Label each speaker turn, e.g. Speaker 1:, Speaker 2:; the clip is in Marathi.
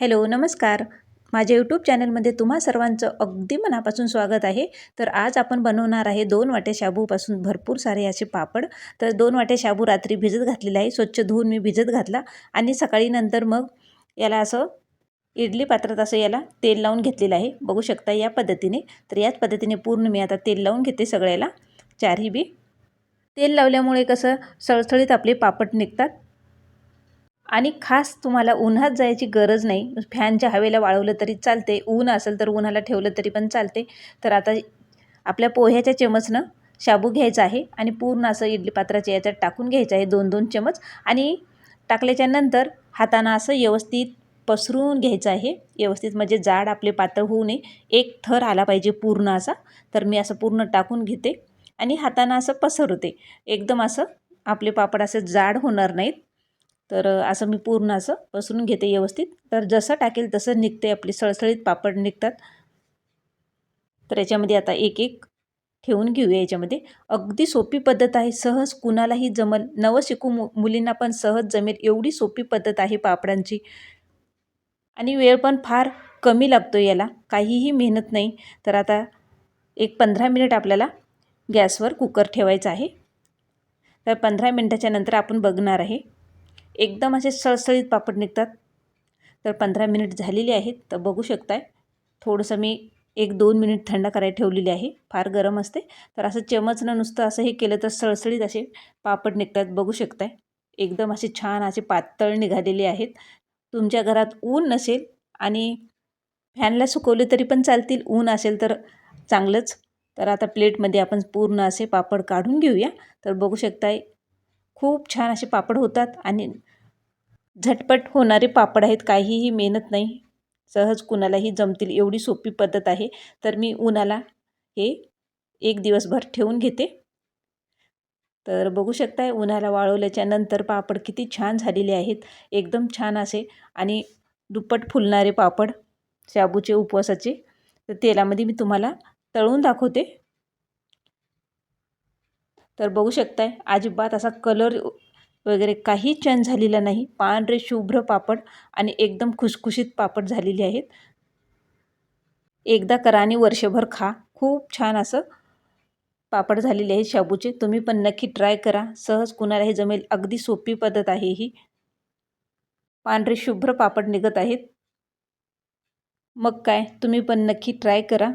Speaker 1: हॅलो नमस्कार. माझ्या यूट्यूब चॅनलमध्ये तुम्हा सर्वांचं अगदी मनापासून स्वागत आहे. तर आज आपण बनवणार आहे दोन वाट्या शाबूपासून भरपूर सारे असे पापड. तर दोन वाट्या शाबू रात्री भिजत घातलेला आहे. स्वच्छ धुवून मी भिजत घातला आणि सकाळी नंतर मग याला असं इडली पात्रात असं याला तेल लावून घेतलेलं आहे. बघू शकता या पद्धतीने. तर याच पद्धतीने पूर्ण मी आता तेल लावून घेते सगळ्याला. चारही बी. तेल लावल्यामुळे कसं सळसळीत आपले पापड निघतात. आणि खास तुम्हाला उन्हात जायची गरज नाही. फॅनच्या हवेला वाळवलं तरी चालते ऊन असेल तर उन्हाला ठेवलं तरी पण चालते. तर आता आपल्या पोह्याच्या चमचनं शाबू घ्यायचा आहे आणि पूर्ण असं इडली पात्राच्या याच्यात टाकून घ्यायचं आहे दोन दोन चमच. आणि टाकल्याच्या नंतर हातानं असं व्यवस्थित पसरून घ्यायचं आहे. व्यवस्थित म्हणजे जाड आपले पातळ होऊ नये. एक थर आला पाहिजे पूर्ण असा. तर मी असं पूर्ण टाकून घेते. आणि हातानं असं पसरवते. एकदम असं आपले पापड असं जाड होणार नाहीत. तर असं मी पूर्ण असं पसरून घेते व्यवस्थित. तर जसं टाकेल तसं निघते आपली सळसळीत पापड निघतात. तर याच्यामध्ये आता एक एक ठेवून घेऊया याच्यामध्ये. अगदी सोपी पद्धत आहे. सहज कुणालाही जमल नवं शिकू मु मुलींना पण सहज जमेल एवढी सोपी पद्धत आहे पापडांची. आणि वेळ पण फार कमी लागतो याला. काहीही मेहनत नाही. तर आता एक पंधरा मिनिट आपल्याला गॅसवर कुकर ठेवायचा आहे. तर पंधरा मिनटाच्या नंतर आपण बघणार आहे. एकदम असे सळसळीत पापड निघतात. तर पंधरा मिनिट झालेली आहेत तर बघू शकताय. थोडंसं मी एक दोन मिनिट थंड करायला ठेवलेली आहे फार गरम असते. तर असं चमचनं नुसतं असं हे केलं तर सळसळीत असे पापड निघतात बघू शकताय. एकदम असे छान असे पातळ निघालेले आहेत. तुमच्या घरात ऊन नसेल आणि फॅनला सुकवले तरी पण चालतील ऊन असेल तर चांगलंच. तर आता प्लेटमध्ये आपण पूर्ण असे पापड काढून घेऊया. तर बघू शकताय खूप छान असे पापड होतात आणि झटपट होणारे पापड आहेत काहीही मेहनत नाही. सहज कुणालाही जमतील एवढी सोपी पद्धत आहे. तर मी उन्हाला हे एक दिवसभर ठेवून घेते. तर बघू शकताय उन्हाला वाळवल्याच्या नंतर पापड किती छान झालेले आहेत. एकदम छान असे आणि दुप्पट फुलणारे पापड शाबूचे उपवासाचे. तर तेलामध्ये मी तुम्हाला तळून दाखवते. तर बघू शकताय अजिबात असा कलर वगैरे काही चेंज झालेला नाही. पांढरे शुभ्र पापड आणि एकदम खुसखुशीत पापड झालेले आहेत. एकदा करा आणि वर्षभर खा. खूप छान असं पापड झालेले आहेत शाबूचे. तुम्ही पण नक्की ट्राय करा. सहज कुणालाही जमेल अगदी सोपी पद्धत आहे ही. पांढरे शुभ्र पापड निघत आहेत. मग काय? तुम्ही पण नक्की ट्राय करा.